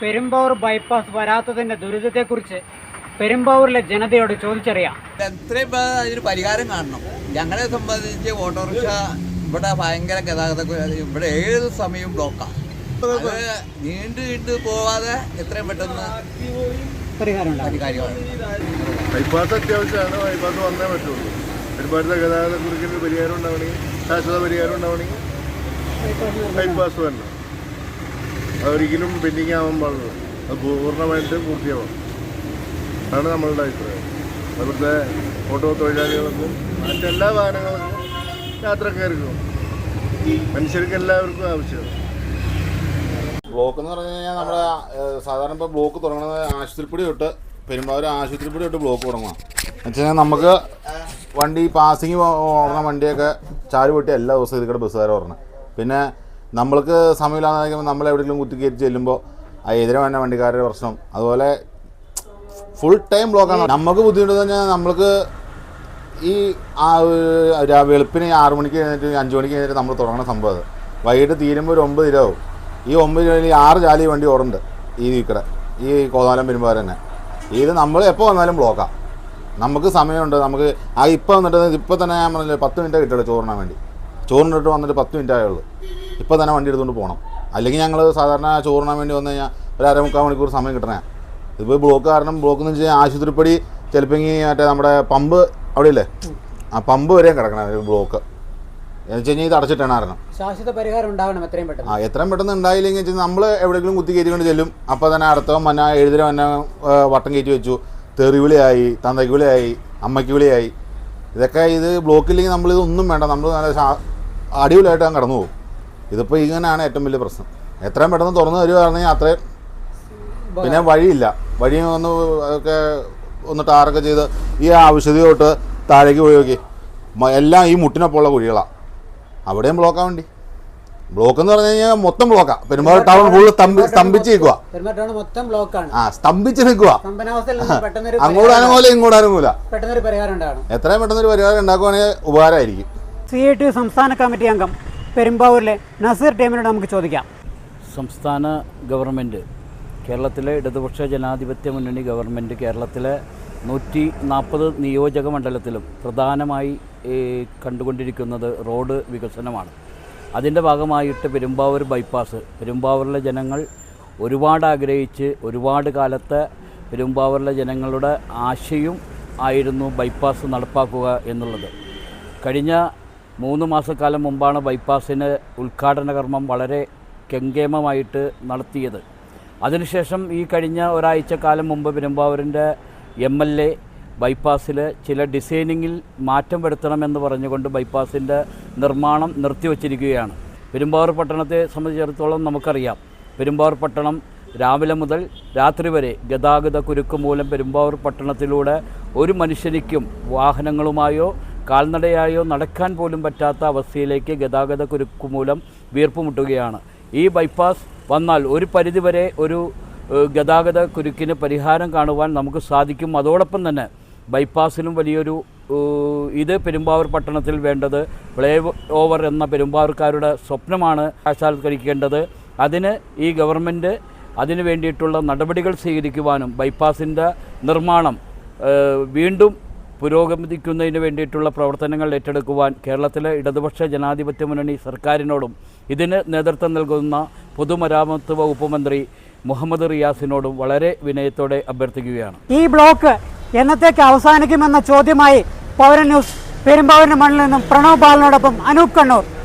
Perumbavoor bypass വരാത്തതിന്റെ ദുരിതത്തെക്കുറിച്ച് പെരുമ്പാവൂരിലെ ജനതയോട് ചോദിച്ചറിയാം. എത്രയും അതിന് പരിഹാരം കാണണം. ഞങ്ങളെ സംബന്ധിച്ച് ഓട്ടോറിക്ഷ ഇവിടെ ഭയങ്കര ഗതാഗത ഇവിടെ ഏത് സമയവും ബ്ലോക്കാണ് അത് നീണ്ടു നീണ്ടു പോവാതെ എത്രയും പെട്ടെന്ന് ബൈപ്പാസ് അത്യാവശ്യമാണ്. ബൈപ്പാസ് വന്നേ പറ്റുള്ളൂ. ഒരുപാട് ഗതാഗത കുറിക്കുന്ന പരിഹാരം ഉണ്ടാവണമെങ്കിൽ ശാശ്വത പരിഹാരം ഉണ്ടാവണമെങ്കിൽ ബൈപ്പാസ് തന്നെ അതൊരിക്കലും പെൻഡിങ് ആവാൻ പാടില്ല. അത് പൂർണമായിട്ട് പൂർത്തിയാവാം. അതാണ് നമ്മളുടെ അഭിപ്രായം. അവിടുത്തെ ഓട്ടോ തൊഴിലാളികൾക്കും മറ്റെല്ലാ വാഹനങ്ങൾക്കും യാത്രക്കാർക്കും മനുഷ്യർക്ക് എല്ലാവർക്കും ആവശ്യമാണ്. ബ്ലോക്ക് എന്ന് പറഞ്ഞു കഴിഞ്ഞാൽ നമ്മുടെ സാധാരണ ഇപ്പോൾ ബ്ലോക്ക് തുടങ്ങുന്നത് ആശുപത്രിപ്പടി തൊട്ട് പെരുമ്പാവൂർ ആശുപത്രിപ്പടി തൊട്ട് ബ്ലോക്ക് തുടങ്ങണം കഴിഞ്ഞാൽ നമുക്ക് വണ്ടി പാസിങ് ഓടുന്ന വണ്ടിയൊക്കെ ചാരു പൊട്ടി എല്ലാ ദിവസവും ഇതിക്കടെ ബസ്സുകാരെ ഓടണം. പിന്നെ നമ്മൾക്ക് സമയമില്ലാതെ നമ്മൾ എവിടെയെങ്കിലും കുത്തിക്കയറ്റി ചെല്ലുമ്പോൾ ആ എതിരെ വേണ്ട വണ്ടിക്കാരുടെ പ്രശ്നം. അതുപോലെ ഫുൾ ടൈം ബ്ലോക്കാണ് നമുക്ക് ബുദ്ധിമുട്ട് പറഞ്ഞാൽ നമ്മൾക്ക് ഈ ആ വെളുപ്പിന് ആറ് മണിക്ക് കഴിഞ്ഞിട്ട് അഞ്ച് മണിക്ക് കഴിഞ്ഞിട്ട് നമ്മൾ തുടങ്ങുന്ന സംഭവം അത്. വൈകിട്ട് തീരുമ്പോൾ ഒരു ഒമ്പത് രൂപ ഈ ഒമ്പത് രൂപയിൽ ആറ് ജാലി വണ്ടി ഓടുന്നുണ്ട് ഈ വീക്കടെ ഈ കോതാലം വരുമ്പോൾ തന്നെ. ഇത് നമ്മൾ എപ്പോൾ വന്നാലും ബ്ലോക്കാണ് നമുക്ക് സമയമുണ്ട്. നമുക്ക് ആ ഇപ്പോൾ വന്നിട്ട് ഇപ്പോൾ തന്നെ ഞാൻ പറഞ്ഞില്ല പത്ത് മിനിറ്റ് കിട്ടുള്ളൂ ചോറിനാൻ വേണ്ടി. ചോറിനിട്ട് വന്നിട്ട് പത്ത് മിനിറ്റ് ആയുള്ളൂ. ഇപ്പോൾ തന്നെ വണ്ടി എടുത്തുകൊണ്ട് പോകണം അല്ലെങ്കിൽ ഞങ്ങൾ സാധാരണ ചോറിനാൻ വേണ്ടി വന്നു കഴിഞ്ഞാൽ ഒരു അരമുക്കാൽ മണിക്കൂർ സമയം കിട്ടണേ. ഇതിപ്പോൾ ബ്ലോക്ക് കാരണം ബ്ലോക്ക് എന്ന് വെച്ച് കഴിഞ്ഞാൽ ആശുപത്രിപ്പടി ചിലപ്പോൾ മറ്റേ നമ്മുടെ പമ്പ് അവിടെ ഇല്ലേ ആ പമ്പ് വരെയും കിടക്കണം ബ്ലോക്ക്. എന്ന് വെച്ച് കഴിഞ്ഞാൽ ഇത് അടച്ചിട്ടാണ് കാരണം. ശാശ്വത പരിഹാരം ഉണ്ടാവണം എത്രയും പെട്ടെന്ന്. ആ എത്രയും പെട്ടെന്ന് ഉണ്ടായില്ലെങ്കിൽ വെച്ചാൽ നമ്മൾ എവിടെയെങ്കിലും കുത്തി കയറ്റി കൊണ്ട് ചെല്ലും. അപ്പോൾ തന്നെ അടുത്തവൻ മന്ന എഴുതിര മന്ന വട്ടം കയറ്റി വെച്ചു. തെറിവിളിയായി തന്തയ്ക്ക് വിളിയായി അമ്മയ്ക്ക് വിളിയായി. ഇതൊക്കെ ഇത് ബ്ലോക്കില്ലെങ്കിൽ നമ്മൾ ഇതൊന്നും വേണ്ട. നമ്മൾ നല്ല അടിപൊളിയായിട്ട് ഞാൻ കടന്നു പോകും ഇതിപ്പോൾ ഇങ്ങനെയാണ് ഏറ്റവും വലിയ പ്രശ്നം. എത്രയും പെട്ടെന്ന് തുറന്നു തരുവാണെങ്കിൽ അത്രയും പിന്നെ വഴിയില്ല. വഴി ഒന്ന് ഒക്കെ ഒന്ന് ടാറൊക്കെ ചെയ്ത് ഈ ആവശ്യത തൊട്ട് താഴേക്ക് പോയി നോക്കി. എല്ലാം ഈ മുട്ടിനൊപ്പമുള്ള കുഴികളാണ് അവിടെയും ബ്ലോക്കാൻ വേണ്ടി. ബ്ലോക്ക് എന്ന് പറഞ്ഞു കഴിഞ്ഞാൽ മൊത്തം ബ്ലോക്കാണ് പെരുമ്പാവൂർ ടൗൺ ഫുൾ സ്തംഭി സ്തംഭിച്ച് നിൽക്കുക പെരുമാറ്റമാണ് മൊത്തം ബ്ലോക്കാണ് ആ സ്തംഭിച്ച് നിൽക്കുക സ്തംഭനാവസ്ഥയിൽ നിന്ന് പെട്ടെന്നൊരു അങ്ങോട്ട് അനങ്ങൂല ഇങ്ങോട്ട് അനുകൂല പെട്ടെന്നൊരു പരിഹാരം ഉണ്ടാവണം. എത്രയും പെട്ടെന്ന് ഒരു പരിഹാരം ഉണ്ടാക്കുവാണെങ്കിൽ ഉപകാരമായിരിക്കും. സി ഐ ടി സംസ്ഥാന കമ്മിറ്റി അംഗം. പെരുമ്പാവൂരിലെ നസീർ ടീമിനോട് നമുക്ക് ചോദിക്കാം. സംസ്ഥാന ഗവൺമെന്റ് കേരളത്തിലെ ഇടതുപക്ഷ ജനാധിപത്യ മുന്നണി ഗവൺമെന്റ് കേരളത്തിലെ നൂറ്റി നാൽപ്പത് നിയോജക മണ്ഡലത്തിലും പ്രധാനമായി കണ്ടുകൊണ്ടിരിക്കുന്നത് റോഡ് വികസനമാണ്. അതിന്റെ ഭാഗമായിട്ട് പെരുമ്പാവൂർ ബൈപ്പാസ്. പെരുമ്പാവൂരിലെ ജനങ്ങൾ ഒരുപാട് ആഗ്രഹിച്ച് ഒരുപാട് കാലത്തെ പെരുമ്പാവൂരിലെ ജനങ്ങളുടെ ആശയും ആയിരുന്നു ബൈപ്പാസ് നടപ്പാക്കുക എന്നുള്ളത്. കഴിഞ്ഞ മൂന്ന് മാസക്കാലം മുമ്പാണ് ബൈപ്പാസിന് ഉദ്ഘാടന കർമ്മം വളരെ കെങ്കേമമായിട്ട് നടത്തിയത്. അതിനുശേഷം ഈ കഴിഞ്ഞ ഒരാഴ്ച കാലം മുമ്പ് പെരുമ്പാവൂരിന്റെ എം എൽ എ ബൈപ്പാസിൽ ചില ഡിസൈനിങ്ങിൽ മാറ്റം വരുത്തണമെന്ന് പറഞ്ഞുകൊണ്ട് ബൈപ്പാസിന്റെ നിർമ്മാണം നിർത്തിവച്ചിരിക്കുകയാണ്. പെരുമ്പാവൂർ പട്ടണത്തെ സംബന്ധിച്ചിടത്തോളം നമുക്കറിയാം. പെരുമ്പാവൂർ പട്ടണം രാവിലെ മുതൽ രാത്രി വരെ ഗതാഗത കുരുക്ക് മൂലം പെരുമ്പാവൂർ പട്ടണത്തിലൂടെ ഒരു മനുഷ്യനിക്കും വാഹനങ്ങളുമായോ കാൽനടയായോ നടക്കാൻ പോലും പറ്റാത്ത അവസ്ഥയിലേക്ക് ഗതാഗത കുരുക്ക് മൂലം വീർപ്പുമുട്ടുകയാണ്. ഈ ബൈപ്പാസ് വന്നാൽ ഒരു പരിധിവരെ ഒരു ഗതാഗത കുരുക്കിന് പരിഹാരം കാണുവാൻ നമുക്ക് സാധിക്കും. അതോടൊപ്പം തന്നെ ബൈപ്പാസിലും വലിയൊരു ഇത് പെരുമ്പാവൂർ പട്ടണത്തിൽ വേണ്ടത് പ്ലേ ഓവർ എന്ന പെരുമ്പാവൂർക്കാരുടെ സ്വപ്നമാണ് സാക്ഷാത്കരിക്കേണ്ടത് അതിന് ഈ ഗവൺമെന്റ് അതിനു വേണ്ടിയിട്ടുള്ള നടപടികൾ സ്വീകരിക്കുവാനും ബൈപ്പാസിന്റെ നിർമ്മാണം വീണ്ടും പുരോഗമിക്കുന്നതിന് വേണ്ടിയിട്ടുള്ള പ്രവർത്തനങ്ങൾ ഏറ്റെടുക്കുവാൻ കേരളത്തിലെ ഇടതുപക്ഷ ജനാധിപത്യ മുന്നണി സർക്കാരിനോടും ഇതിന് നേതൃത്വം നൽകുന്ന പൊതുമരാമത്ത് വകുപ്പ് മന്ത്രി മുഹമ്മദ് റിയാസിനോടും വളരെ വിനയത്തോടെ അഭ്യർത്ഥിക്കുകയാണ്. ഈ ബ്ലോക്ക് എന്നത്തേക്ക് അവസാനിക്കുമെന്ന ചോദ്യമായി പൗരൻ ന്യൂസ് പെരുമ്പാവൂരിന് മണ്ണിൽ നിന്നും പ്രണവ് ബാലനോടൊപ്പം അനൂപ് കണ്ണൂർ.